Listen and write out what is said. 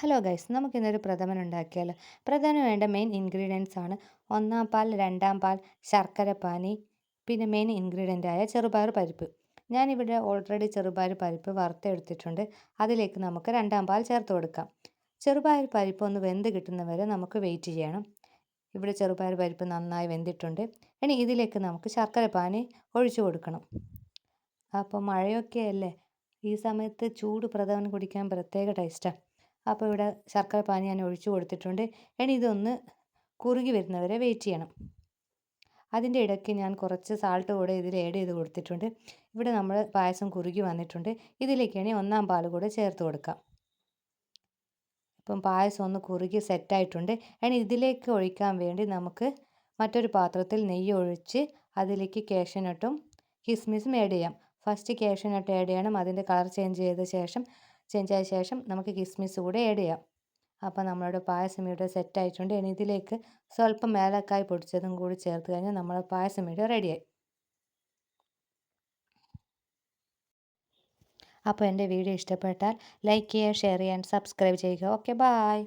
Hello guys നമുക്കിന്നൊരു പ്രഥമൻ ഉണ്ടാക്കിയാലോ? പ്രഥമന് വേണ്ട മെയിൻ ഇൻഗ്രീഡിയൻസ് ആണ് ഒന്നാം പാൽ രണ്ടാം പാൽ ശർക്കര പാനി പിന്നെ മെയിൻ ഇൻഗ്രീഡിയന്റ് ആയ ചെറുപയർ പരിപ്പ്. ഞാനിവിടെ ഓൾറെഡി ചെറുപയർ പരിപ്പ് വറുത്തെടുത്തിട്ടുണ്ട്. അതിലേക്ക് നമുക്ക് രണ്ടാം പാൽ ചേർത്ത് കൊടുക്കാം. ചെറുപയർ പരിപ്പ് ഒന്ന് വെന്ത് കിട്ടുന്നവരെ നമുക്ക് വെയിറ്റ് ചെയ്യണം. ഇവിടെ ചെറുപയർ പരിപ്പ് നന്നായി വെന്തിട്ടുണ്ട്. ഇനി ഇതിലേക്ക് നമുക്ക് ശർക്കര പാനി ഒഴിച്ചു കൊടുക്കണം. അപ്പോൾ മഴയൊക്കെ അല്ലേ ഈ സമയത്ത് ചൂട് പ്രഥമൻ കുടിക്കാൻ പ്രത്യേക ടേസ്റ്റാണ് അപ്പോൾ ഇവിടെ ശർക്കര പാനി ഞാൻ ഒഴിച്ചു കൊടുത്തിട്ടുണ്ട്. ഇനി ഇതൊന്ന് കുറുകി വരുന്നവരെ വെയിറ്റ് ചെയ്യണം. അതിന്റെ ഇടയ്ക്ക് ഞാൻ കുറച്ച് സാൾട്ട് കൂടെ ഇതിൽ ആഡ് ചെയ്ത് കൊടുത്തിട്ടുണ്ട്. ഇവിടെ നമ്മൾ പായസം കുറുകി വന്നിട്ടുണ്ട്. ഇതിലേക്കാണ് ഒന്നാം പാൽ കൂടെ ചേർത്ത് കൊടുക്കാം. ഇപ്പം പായസം ഒന്ന് കുറുകി സെറ്റായിട്ടുണ്ട് ഇനി ഇതിലേക്ക് ഒഴിക്കാൻ വേണ്ടി നമുക്ക് മറ്റൊരു പാത്രത്തിൽ നെയ്യ് ഒഴിച്ച് അതിലേക്ക് കാഷ്യനട്ടും കിസ്മിസും ആഡ് ചെയ്യാം. ഫസ്റ്റ് കാഷ്യനട്ട് ആഡ് ചെയ്യണം. അതിന്റെ കളർ ചേഞ്ച് ചെയ്ത ശേഷം ചേഞ്ച് ആയ ശേഷം നമുക്ക് കിസ്മിസ് കൂടെ ആഡ് ചെയ്യാം. അപ്പോൾ നമ്മളുടെ പായസം ഇവിടെ സെറ്റ് ആയിട്ടുണ്ട്. ഇനി ഇതിലേക്ക് സ്വല്പം മേലക്കായി പൊടിച്ചതും കൂടി ചേർത്ത് കഴിഞ്ഞാൽ നമ്മുടെ പായസം ഇവിടെ റെഡിയായി അപ്പോൾ എന്റെ വീഡിയോ ഇഷ്ടപ്പെട്ടാൽ ലൈക്ക് ചെയ്യുക ഷെയർ ചെയ്യാൻ സബ്സ്ക്രൈബ് ചെയ്യുക. Okay bye